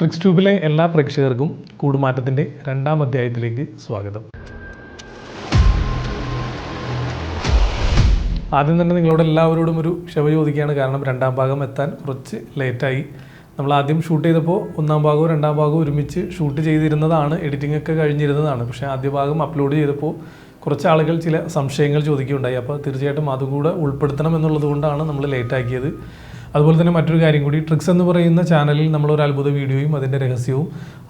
Tricks ട്യൂബിലെ എല്ലാ പ്രേക്ഷകർക്കും കൂടുമാറ്റത്തിന്റെ രണ്ടാം അധ്യായത്തിലേക്ക് സ്വാഗതം. ആദ്യം തന്നെ നിങ്ങളോട് എല്ലാവരോടും ഒരു ക്ഷമ ചോദിക്കുകയാണ്. കാരണം രണ്ടാം ഭാഗം എത്താൻ കുറച്ച് ലേറ്റായി. നമ്മൾ ആദ്യം ഷൂട്ട് ചെയ്തപ്പോൾ ഒന്നാം ഭാഗവും രണ്ടാം ഭാഗവും ഒരുമിച്ച് ഷൂട്ട് ചെയ്തിരുന്നതാണ്. എഡിറ്റിംഗ് ഒക്കെ കഴിഞ്ഞിരുന്നതാണ്. പക്ഷേ ആദ്യ ഭാഗം അപ്ലോഡ് ചെയ്തപ്പോൾ കുറച്ച് ആളുകൾ ചില സംശയങ്ങൾ ചോദിക്കുകയുണ്ടായി. അപ്പോൾ തീർച്ചയായിട്ടും അതും കൂടെ ഉൾപ്പെടുത്തണം എന്നുള്ളത് കൊണ്ടാണ് നമ്മൾ ലേറ്റാക്കിയത്. അതുപോലെ തന്നെ മറ്റൊരു കാര്യം കൂടി ട്രിക്സ് എന്ന് പറയുന്ന ചാനലിൽ നമ്മൾ ഒരു അത്ഭുത വീഡിയോയും അതിന്റെ രഹസ്യവും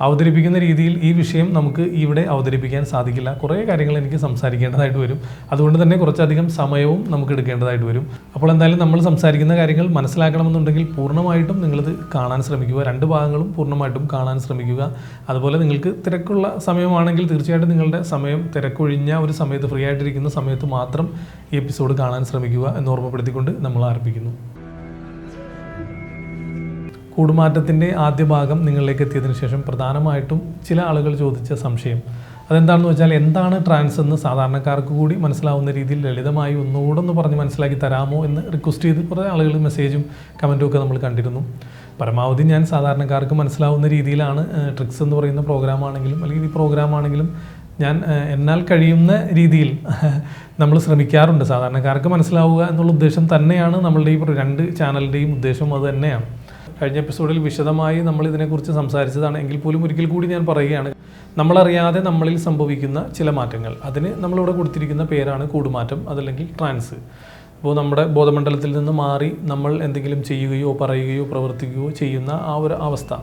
അവതരിപ്പിക്കുന്ന രീതിയിൽ ഈ വിഷയം നമുക്ക് ഇവിടെ അവതരിപ്പിക്കാൻ സാധിക്കില്ല. കുറേ കാര്യങ്ങൾ എനിക്ക് സംസാരിക്കേണ്ടതായിട്ട് വരും. അതുകൊണ്ട് തന്നെ കുറച്ചധികം സമയവും നമുക്ക് എടുക്കേണ്ടതായിട്ട് വരും. അപ്പോൾ എന്തായാലും നമ്മൾ സംസാരിക്കുന്ന കാര്യങ്ങൾ മനസ്സിലാക്കണമെന്നുണ്ടെങ്കിൽ പൂർണമായിട്ടും നിങ്ങളിത് കാണാൻ ശ്രമിക്കുക. രണ്ട് ഭാഗങ്ങളും പൂർണമായിട്ടും കാണാൻ ശ്രമിക്കുക. അതുപോലെ നിങ്ങൾക്ക് തിരക്കുള്ള സമയമാണെങ്കിൽ തീർച്ചയായിട്ടും നിങ്ങളുടെ സമയം തിരക്കൊഴിഞ്ഞ ഒരു സമയത്ത് ഫ്രീ ആയിട്ടിരിക്കുന്ന സമയത്ത് മാത്രം ഈ എപ്പിസോഡ് കാണാൻ ശ്രമിക്കുക എന്ന് ഓർമ്മപ്പെടുത്തിക്കൊണ്ട് നമ്മൾ ആരംഭിക്കുന്നു. കൂടുമാറ്റത്തിന്റെ ആദ്യ ഭാഗം നിങ്ങളിലേക്ക് എത്തിയതിനു ശേഷം പ്രധാനമായിട്ടും ചില ആളുകൾ ചോദിച്ച സംശയം. അതെന്താണെന്ന് വെച്ചാൽ എന്താണ് ട്രാൻസ് എന്ന് സാധാരണക്കാർക്ക് കൂടി മനസ്സിലാവുന്ന രീതിയിൽ ലളിതമായി ഒന്നുകൂടെ ഒന്ന് പറഞ്ഞ് മനസ്സിലാക്കി തരാമോ എന്ന് റിക്വസ്റ്റ് ചെയ്ത് കുറേ ആളുകൾ മെസ്സേജും കമന്റും ഒക്കെ നമ്മൾ കണ്ടിരുന്നു. പരമാവധി ഞാൻ സാധാരണക്കാർക്ക് മനസ്സിലാവുന്ന രീതിയിലാണ് ട്രിക്സ് എന്ന് പറയുന്ന പ്രോഗ്രാം ആണെങ്കിലും അല്ലെങ്കിൽ ഈ പ്രോഗ്രാം ആണെങ്കിലും ഞാൻ എന്നാൽ കഴിയുന്ന രീതിയിൽ നമ്മൾ ശ്രമിക്കാറുണ്ട്. സാധാരണക്കാർക്ക് മനസ്സിലാവുക എന്നുള്ള ഉദ്ദേശം തന്നെയാണ് നമ്മളുടെ ഈ രണ്ട് ചാനലിന്റെയും ഉദ്ദേശം അത് തന്നെയാണ്. കഴിഞ്ഞ എപ്പിസോഡിൽ വിശദമായി നമ്മൾ ഇതിനെക്കുറിച്ച് സംസാരിച്ചതാണ്. എങ്കിൽ പോലും ഒരിക്കൽ കൂടി ഞാൻ പറയുകയാണ്. നമ്മളറിയാതെ നമ്മളിൽ സംഭവിക്കുന്ന ചില മാറ്റങ്ങൾ. അതിന് നമ്മളിവിടെ കൊടുത്തിരിക്കുന്ന പേരാണ് കൂടുമാറ്റം അതല്ലെങ്കിൽ ട്രാൻസ്. അപ്പോൾ നമ്മുടെ ബോധമണ്ഡലത്തിൽ നിന്ന് മാറി നമ്മൾ എന്തെങ്കിലും ചെയ്യുകയോ പറയുകയോ പ്രവർത്തിക്കുകയോ ചെയ്യുന്ന ആ ഒരു അവസ്ഥ.